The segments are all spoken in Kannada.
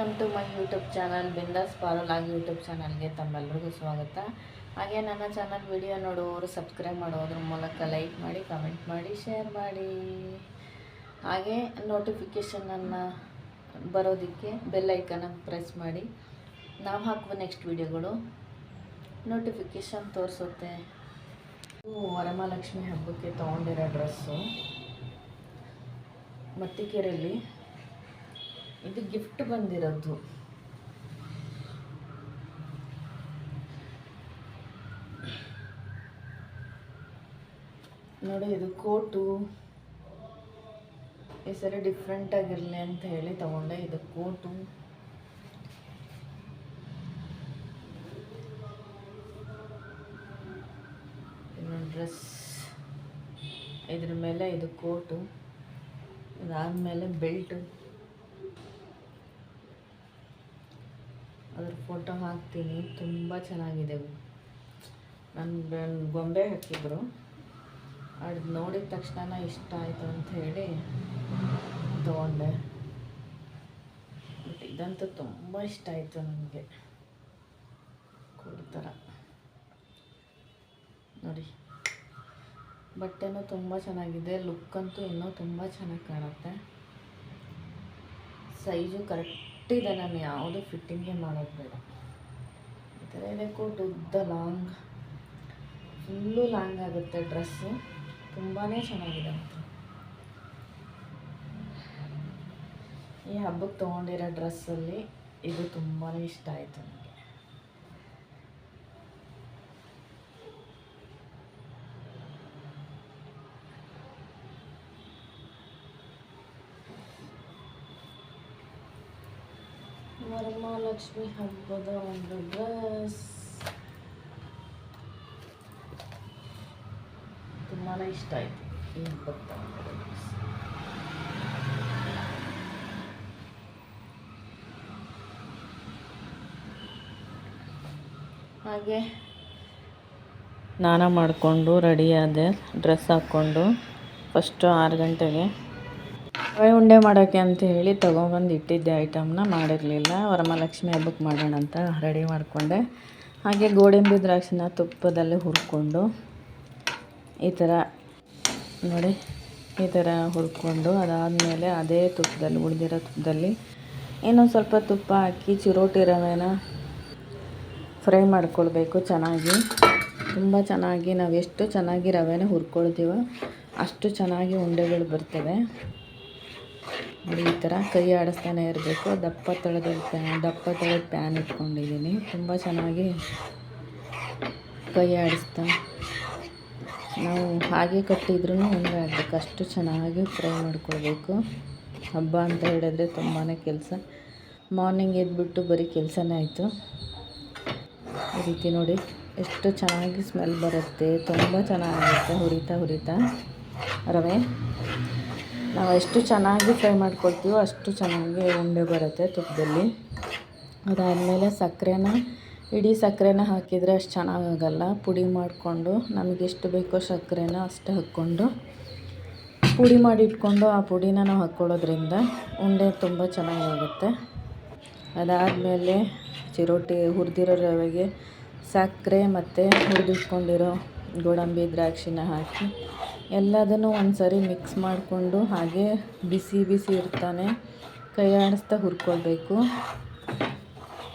Welcome to my YouTube channel ಬಿಂದಾಸ್ ಆಗಿ ಯೂಟ್ಯೂಬ್ ಚಾನಲ್ಗೆ ತಮ್ಮೆಲ್ಲರಿಗೂ ಸ್ವಾಗತ. ಹಾಗೆ ನನ್ನ ಚಾನಲ್ ವಿಡಿಯೋ ನೋಡುವವರು ಸಬ್ಸ್ಕ್ರೈಬ್ ಮಾಡೋದ್ರ ಮೂಲಕ ಲೈಕ್ ಮಾಡಿ ಕಮೆಂಟ್ ಮಾಡಿ ಶೇರ್ ಮಾಡಿ. ಹಾಗೆ ನೋಟಿಫಿಕೇಷನನ್ನು ಬರೋದಕ್ಕೆ ಬೆಲ್ ಐಕನ ಪ್ರೆಸ್ ಮಾಡಿ. ನಾವು ಹಾಕುವ ನೆಕ್ಸ್ಟ್ ವಿಡಿಯೋಗಳು ನೋಟಿಫಿಕೇಷನ್ ತೋರಿಸುತ್ತೆ. ವರಮಹಾಲಕ್ಷ್ಮಿ ಹಬ್ಬಕ್ಕೆ ತೊಗೊಂಡಿರೋ ಡ್ರೆಸ್ಸು ಮತ್ತಿಕೆರೆಯಲ್ಲಿ ಇದು ಗಿಫ್ಟ್ ಬಂದಿರೋದು. ನೋಡಿ, ಇದು ಕೋಟು. ಈ ಸರಿ ಡಿಫ್ರೆಂಟ್ ಆಗಿರಲಿ ಅಂತ ಹೇಳಿ ತಗೊಂಡೆ ಇದು ಕೋಟು. ಡ್ರೆಸ್ ಇದ್ರ ಮೇಲೆ ಇದು ಕೋಟು. ಇದಾದಮೇಲೆ ಬೆಲ್ಟು ಅದ್ರ ಫೋಟೋ ಹಾಕ್ತೀನಿ. ತುಂಬ ಚೆನ್ನಾಗಿದೆ. ನನ್ನ ಗೊಂಬೆ ಹಾಕಿದ್ರು. ಅದು ನೋಡಿದ ತಕ್ಷಣ ಇಷ್ಟ ಆಯಿತು ಅಂತ ಹೇಳಿ ತೊಗೊಂಡೆ. ಬಟ್ ಇದಂತೂ ತುಂಬ ಇಷ್ಟ ಆಯಿತು ನನಗೆ ಕೊಡ್ತಾರ ನೋಡಿ. ಬಟ್ಟೆನೂ ತುಂಬ ಚೆನ್ನಾಗಿದೆ. ಲುಕ್ ಅಂತೂ ಇನ್ನೂ ತುಂಬ ಚೆನ್ನಾಗಿ ಕಾಣುತ್ತೆ. ಸೈಜು ಕರೆಕ್ಟ್ ಇದೆ ನಾನು ಯಾವುದು ಫಿಟ್ಟಿಂಗೇ ಮಾಡೋದು ಬೇಡ. ಈ ಥರ ಇದೆ, ಕೋಟ್ ಉದ್ದ ಲಾಂಗ್ ಫುಲ್ಲು ಲಾಂಗ್ ಆಗುತ್ತೆ ಡ್ರೆಸ್ಸು ತುಂಬಾ ಚೆನ್ನಾಗಿದೆ ಮಾತ್ರ. ಈ ಹಬ್ಬಕ್ಕೆ ತೊಗೊಂಡಿರೋ ಡ್ರೆಸ್ಸಲ್ಲಿ ಇದು ತುಂಬಾ ಇಷ್ಟ ಆಯಿತು ನನಗೆ. ವರಮಹಾಲಕ್ಷ್ಮಿ ಹಬ್ಬದ ಒಂದು ಡ್ರೆಸ್. ತುಂಬಾ ಇಷ್ಟ ಆಯಿತು. ಈ ಹಬ್ಬದ ಡ್ರೆಸ್ ಹಾಗೆ ಸ್ನಾನ ಮಾಡಿಕೊಂಡು ರೆಡಿಯಾದೆ ಡ್ರೆಸ್ ಹಾಕ್ಕೊಂಡು ಫಸ್ಟು ಆರು ಗಂಟೆಗೆ ರವೆ ಉಂಡೆ ಮಾಡೋಕ್ಕೆ ಅಂತ ಹೇಳಿ ತೊಗೊಂಬಂದು ಇಟ್ಟಿದ್ದೆ ಐಟಮ್ನ. ಮಾಡಿರಲಿಲ್ಲ. ವರಮಹಾಲಕ್ಷ್ಮಿ ಹಬ್ಬಕ್ಕೆ ಮಾಡೋಣ ಅಂತ ರೆಡಿ ಮಾಡಿಕೊಂಡೆ. ಹಾಗೆ ಗೋಡಂಬಿ ದ್ರಾಕ್ಷಿನ ತುಪ್ಪದಲ್ಲಿ ಹುರ್ಕೊಂಡು ಈ ಥರ ನೋಡಿ, ಈ ಥರ ಹುರ್ಕೊಂಡು ಅದಾದಮೇಲೆ ಅದೇ ತುಪ್ಪದಲ್ಲಿ, ಉಳಿದಿರೋ ತುಪ್ಪದಲ್ಲಿ ಇನ್ನೊಂದು ಸ್ವಲ್ಪ ತುಪ್ಪ ಹಾಕಿ ಚಿರೋಟಿ ರವೆನ ಫ್ರೈ ಮಾಡ್ಕೊಳ್ಬೇಕು ಚೆನ್ನಾಗಿ. ತುಂಬ ಚೆನ್ನಾಗಿ ನಾವು ಎಷ್ಟು ಚೆನ್ನಾಗಿ ರವೆನ ಹುರ್ಕೊಳ್ತೀವೋ ಅಷ್ಟು ಚೆನ್ನಾಗಿ ಉಂಡೆಗಳು ಬರ್ತವೆ. ನೋಡಿ, ಈ ಥರ ಕೈ ಆಡಿಸ್ತಾನೆ ಇರಬೇಕು. ದಪ್ಪ ತಳದ ಪ್ಯಾನ್ ದಪ್ಪ ತಳದ ಪ್ಯಾನ್ ಇಟ್ಕೊಂಡಿದ್ದೀನಿ. ತುಂಬ ಚೆನ್ನಾಗಿ ಕೈ ಆಡಿಸ್ತಾ. ನಾವು ಹಾಗೆ ಕಟ್ಟಿದ್ರೂ ಹಂಗೆ ಆಗಬೇಕು. ಅಷ್ಟು ಚೆನ್ನಾಗಿ ಫ್ರೈ ಮಾಡ್ಕೊಳ್ಬೇಕು. ಹಬ್ಬ ಅಂತ ಹೇಳಿದ್ರೆ ತುಂಬಾ ಕೆಲಸ. ಮಾರ್ನಿಂಗ್ ಎದ್ಬಿಟ್ಟು ಬರೀ ಕೆಲಸನೇ ಆಯಿತು. ಈ ರೀತಿ ನೋಡಿ, ಎಷ್ಟು ಚೆನ್ನಾಗಿ ಸ್ಮೆಲ್ ಬರುತ್ತೆ. ತುಂಬ ಚೆನ್ನಾಗಿರುತ್ತೆ. ಹುರಿತಾ ಹುರಿತಾ. ರವೆ. ನಾವು ಎಷ್ಟು ಚೆನ್ನಾಗಿ ಫ್ರೈ ಮಾಡ್ಕೊಳ್ತೀವೋ ಅಷ್ಟು ಚೆನ್ನಾಗಿ ಉಂಡೆ ಬರುತ್ತೆ ತುಪ್ಪದಲ್ಲಿ. ಅದಾದಮೇಲೆ ಸಕ್ಕರೆನ, ಇಡೀ ಸಕ್ಕರೆನ ಹಾಕಿದರೆ ಅಷ್ಟು ಚೆನ್ನಾಗಾಗಲ್ಲ ಪುಡಿ ಮಾಡಿಕೊಂಡು, ನಮಗೆ ಎಷ್ಟು ಬೇಕೋ ಸಕ್ಕರೆನ ಅಷ್ಟು ಹಾಕ್ಕೊಂಡು, ಪುಡಿ ಮಾಡಿ ಇಟ್ಕೊಂಡು ಆ ಪುಡಿನ ನಾವು ಹಾಕ್ಕೊಳ್ಳೋದ್ರಿಂದ ಉಂಡೆ ತುಂಬ ಚೆನ್ನಾಗಾಗುತ್ತೆ ಅದಾದಮೇಲೆ ಚಿರೋಟಿ ಹುರಿದಿರೋ ರವೆಗೆ ಸಕ್ಕರೆ ಮತ್ತು ಹುರಿದಿಟ್ಕೊಂಡಿರೋ ಗೋಡಂಬಿ, ದ್ರಾಕ್ಷಿನ ಹಾಕಿ ಎಲ್ಲದನ್ನು ಒಂದು ಸರಿ ಮಿಕ್ಸ್ ಮಾಡಿಕೊಂಡು ಹಾಗೆ ಬಿಸಿ ಬಿಸಿ ಇರ್ತಾನೆ. ಕೈ ಆಡಿಸ್ತಾ ಹುರ್ಕೊಳ್ಬೇಕು.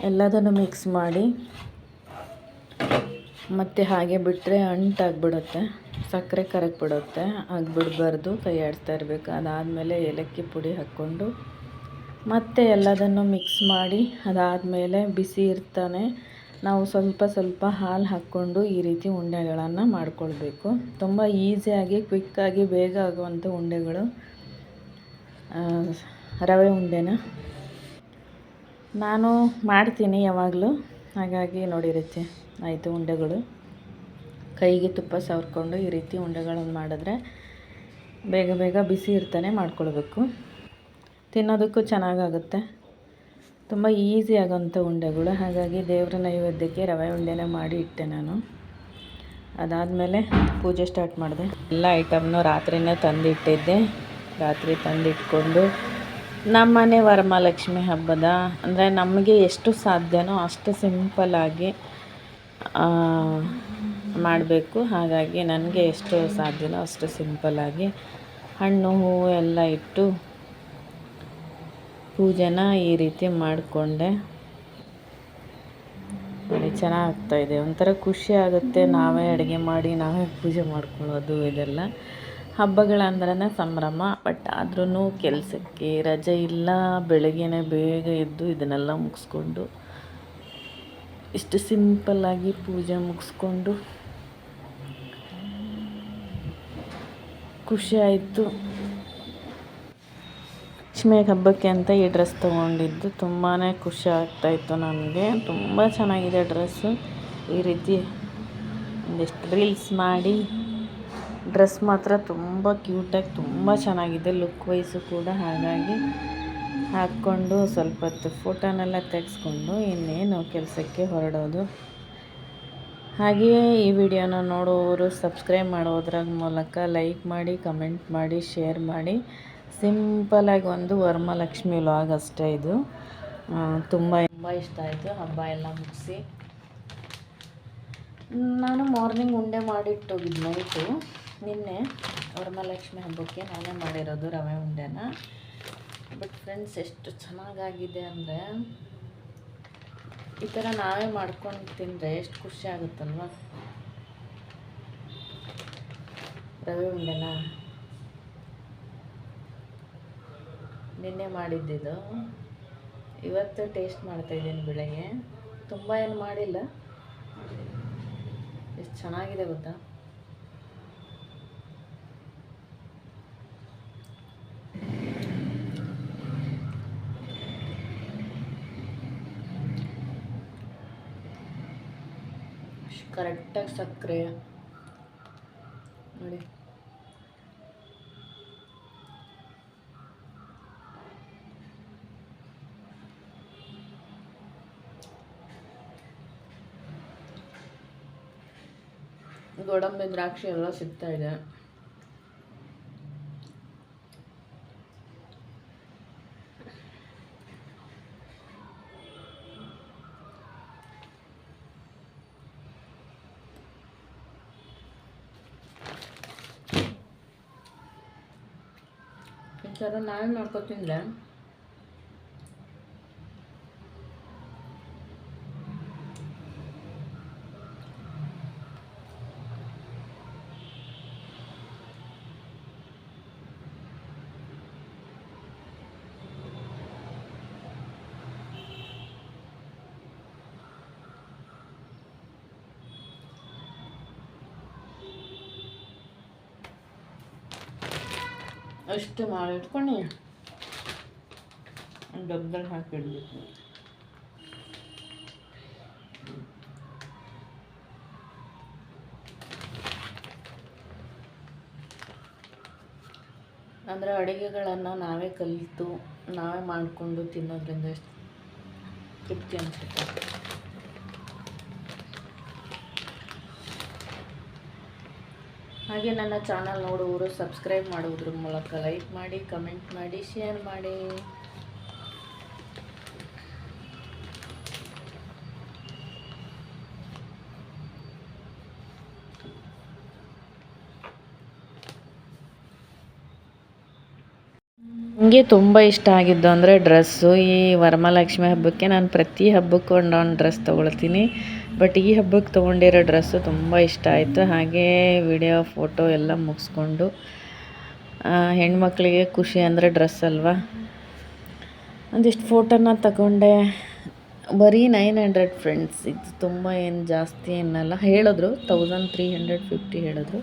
ಎಲ್ಲದನ್ನು ಮಿಕ್ಸ್ ಮಾಡಿ. ಮತ್ತು ಹಾಗೆ ಬಿಟ್ಟರೆ ಅಂಟಾಗ್ಬಿಡುತ್ತೆ ಸಕ್ಕರೆ ಕರಗಿಬಿಡುತ್ತೆ ಆಗಿಬಿಡ್ಬಾರ್ದು. ಕೈ ಆಡಿಸ್ತಾ ಇರಬೇಕು. ಅದಾದಮೇಲೆ ಏಲಕ್ಕಿ ಪುಡಿ ಹಾಕ್ಕೊಂಡು ಮತ್ತೆ ಎಲ್ಲದನ್ನು ಮಿಕ್ಸ್ ಮಾಡಿ. ಅದಾದಮೇಲೆ ಬಿಸಿ ಇರ್ತಾನೆ. ನಾವು ಸ್ವಲ್ಪ ಸ್ವಲ್ಪ ಹಾಲು ಹಾಕ್ಕೊಂಡು ಈ ರೀತಿ ಉಂಡೆಗಳನ್ನು ಮಾಡಿಕೊಳ್ಬೇಕು. ತುಂಬ ಈಸಿಯಾಗಿ ಕ್ವಿಕ್ಕಾಗಿ ಬೇಗ ಆಗುವಂಥ ಉಂಡೆಗಳು ರವೆ ಉಂಡೆನ. ನಾನು ಮಾಡ್ತೀನಿ ಯಾವಾಗಲೂ. ಹಾಗಾಗಿ ನೋಡಿರುತ್ತೆ ರೀತಿ ಆಯಿತು ಉಂಡೆಗಳು. ಕೈಗೆ ತುಪ್ಪ ಸವರ್ಕೊಂಡು ಈ ರೀತಿ ಉಂಡೆಗಳನ್ನು ಮಾಡಿದ್ರೆ ಬೇಗ ಬೇಗ ಬಿಸಿ ಇರ್ತಾನೆ ಮಾಡ್ಕೊಳ್ಬೇಕು. ತಿನ್ನೋದಕ್ಕೂ ಚೆನ್ನಾಗಾಗುತ್ತೆ. ತುಂಬ ಈಸಿ ಆಗೋಂಥ ಉಂಡೆಗಳು. ಹಾಗಾಗಿ ದೇವರ ನೈವೇದ್ಯಕ್ಕೆ ರವೆ ಉಂಡೆನ ಮಾಡಿ ಇಟ್ಟೆ ನಾನು. ಅದಾದಮೇಲೆ ಪೂಜೆ ಸ್ಟಾರ್ಟ್ ಮಾಡಿದೆ. ಎಲ್ಲ ಐಟಮ್ನು ರಾತ್ರಿನೇ ತಂದಿಟ್ಟಿದ್ದೆ. ರಾತ್ರಿ ತಂದಿಟ್ಕೊಂಡು ನಮ್ಮನೆ ವರಮಹಾಲಕ್ಷ್ಮಿ ಹಬ್ಬದ, ಅಂದರೆ ನಮಗೆ ಎಷ್ಟು ಸಾಧ್ಯನೋ ಅಷ್ಟು ಸಿಂಪಲ್ಲಾಗಿ ಮಾಡಬೇಕು. ಹಾಗಾಗಿ ನನಗೆ ಎಷ್ಟು ಸಾಧ್ಯನೋ ಅಷ್ಟು ಸಿಂಪಲ್ಲಾಗಿ ಹಣ್ಣು, ಹೂವು ಎಲ್ಲ ಇಟ್ಟು ಪೂಜೆನ ಈ ರೀತಿ ಮಾಡಿಕೊಂಡೆ. ನೋಡಿ ಚೆನ್ನಾಗ್ತಾಯಿದೆ ಒಂಥರ ಖುಷಿ ಆಗುತ್ತೆ. ನಾವೇ ಅಡುಗೆ ಮಾಡಿ, ನಾವೇ ಪೂಜೆ ಮಾಡ್ಕೊಳ್ಳೋದು ಇದೆಲ್ಲ. ಹಬ್ಬಗಳಂದ್ರೆ ಸಂಭ್ರಮ, ಬಟ್ ಆದ್ರೂ ಕೆಲಸಕ್ಕೆ ರಜೆ ಇಲ್ಲ. ಬೆಳಗ್ಗೆನೇ ಬೇಗ ಎದ್ದು ಇದನ್ನೆಲ್ಲ ಮುಗಿಸ್ಕೊಂಡು, ಇಷ್ಟು ಸಿಂಪಲ್ಲಾಗಿ ಪೂಜೆ ಮುಗಿಸ್ಕೊಂಡು, ಖುಷಿ ಆಯಿತು. ಲಕ್ಷ್ಮಿ ಹಬ್ಬಕ್ಕೆ ಅಂತ ಈ ಡ್ರೆಸ್ ತೊಗೊಂಡಿದ್ದು ತುಂಬಾ ಖುಷಿ ಆಗ್ತಾಯಿತ್ತು ನನಗೆ. ತುಂಬ ಚೆನ್ನಾಗಿದೆ ಡ್ರೆಸ್ಸು ಈ ರೀತಿ ಒಂದಿಷ್ಟು ರೀಲ್ಸ್ ಮಾಡಿ ಡ್ರೆಸ್ ಮಾತ್ರ ತುಂಬ ಕ್ಯೂಟಾಗಿ ತುಂಬ ಚೆನ್ನಾಗಿದೆ ಲುಕ್ ವೈಸು ಕೂಡ. ಹಾಗಾಗಿ ಹಾಕ್ಕೊಂಡು ಸ್ವಲ್ಪ ಹೊತ್ತು ಫೋಟೋನೆಲ್ಲ ತೆಗೆಸ್ಕೊಂಡು ಇನ್ನೇನು ಕೆಲಸಕ್ಕೆ ಹೊರಡೋದು. ಹಾಗೆಯೇ ಈ ವಿಡಿಯೋನ ನೋಡುವವರು ಸಬ್ಸ್ಕ್ರೈಬ್ ಮಾಡೋದ್ರ ಮೂಲಕ ಲೈಕ್ ಮಾಡಿ ಕಮೆಂಟ್ ಮಾಡಿ ಶೇರ್ ಮಾಡಿ. ಸಿಂಪಲಾಗಿ ಒಂದು ವರಮಹಾಲಕ್ಷ್ಮಿ ವ್ಲಾಗ್ ಅಷ್ಟೇ ಇದು. ತುಂಬ ತುಂಬ ಇಷ್ಟ ಆಯಿತು. ಹಬ್ಬ ಎಲ್ಲ ಮುಗಿಸಿ. ನಾನು ಮಾರ್ನಿಂಗ್ ಉಂಡೆ ಮಾಡಿಟ್ಟೋಗಿದ್ದು ನೈಟು ನಿನ್ನೆ ವರಮಹಾಲಕ್ಷ್ಮಿ ಹಬ್ಬಕ್ಕೆ ನಾನೇ ಮಾಡಿರೋದು ರವೆ ಉಂಡೆನ. ಬಟ್ ಫ್ರೆಂಡ್ಸ್ ಎಷ್ಟು ಚೆನ್ನಾಗಾಗಿದೆ ಅಂದರೆ ಈ ಥರ ನಾವೇ ಮಾಡ್ಕೊಂಡು ತಿಂದರೆ ಎಷ್ಟು ಖುಷಿ ಆಗುತ್ತಲ್ವ? ರವೆ ಉಂಡೆನ. ನಿನ್ನೆ ಮಾಡಿದ್ದಿದ್ದು. ಇವತ್ತು ಟೇಸ್ಟ್ ಮಾಡ್ತಾಯಿದ್ದೀನಿ ಬೆಳಗ್ಗೆ. ತುಂಬ ಏನು ಮಾಡಿಲ್ಲ. ಎಷ್ಟು ಚೆನ್ನಾಗಿದೆ ಗೊತ್ತಾ? ಕರೆಕ್ಟಾಗಿ ಸಕ್ಕರೆ. ನೋಡಿ. ಗೋಡಂಬಿ ದ್ರಾಕ್ಷಿ ಎಲ್ಲ ಸಿಗ್ತಾ ಇದೆ. ಈ ಥರ ನಾವೇ ಅಷ್ಟು ಮಾಡಿಟ್ಕೊಂಡು ಡಬ್ಬದಲ್ಲಿ ಹಾಕಿಡ್ಬೇಕು ಅಂದರೆ ಅಡುಗೆಗಳನ್ನು ನಾವೇ ಕಲಿತು ನಾವೇ ಮಾಡಿಕೊಂಡು ತಿನ್ನೋದ್ರಿಂದ ತೃಪ್ತಿ ಅನಿಸುತ್ತೆ? ಹಾಗೆ ನನ್ನ ಚಾನಲ್ ನೋಡುವವರು ಸಬ್ಸ್ಕ್ರೈಬ್ ಮಾಡುವುದ್ರ ಮೂಲಕ ಲೈಕ್ ಮಾಡಿ, ಕಮೆಂಟ್ ಮಾಡಿ, ಶೇರ್ ಮಾಡಿ. ನನಗೆ ತುಂಬ ಇಷ್ಟ ಆಗಿದ್ದು ಅಂದರೆ ಡ್ರೆಸ್ಸು. ಈ ವರಮಹಾಲಕ್ಷ್ಮಿ ಹಬ್ಬಕ್ಕೆ ನಾನು ಪ್ರತಿ ಹಬ್ಬಕ್ಕೂ ಒಂದೊಂದು ಡ್ರೆಸ್ ತೊಗೊಳ್ತೀನಿ. ಬಟ್ ಈ ಹಬ್ಬಕ್ಕೆ ತೊಗೊಂಡಿರೋ ಡ್ರೆಸ್ಸು ತುಂಬ ಇಷ್ಟ ಆಯಿತು. ಹಾಗೇ ವಿಡಿಯೋ ಫೋಟೋ ಎಲ್ಲ ಮುಗಿಸ್ಕೊಂಡು ಹೆಣ್ಮಕ್ಳಿಗೆ ಖುಷಿ ಅಂದರೆ ಡ್ರೆಸ್ ಅಲ್ವಾ? ಒಂದಿಷ್ಟು ಫೋಟೋನ ತಗೊಂಡೆ. ಬರೀ ನೈನ್ ಹಂಡ್ರೆಡ್ ಫ್ರೆಂಡ್ಸ್ ಇದು ತುಂಬ ಏನು ಜಾಸ್ತಿ ಏನಲ್ಲ. ಹೇಳಿದ್ರು ತೌಸಂಡ್ ತ್ರೀ ಹಂಡ್ರೆಡ್ ಫಿಫ್ಟಿ ಹೇಳಿದ್ರು.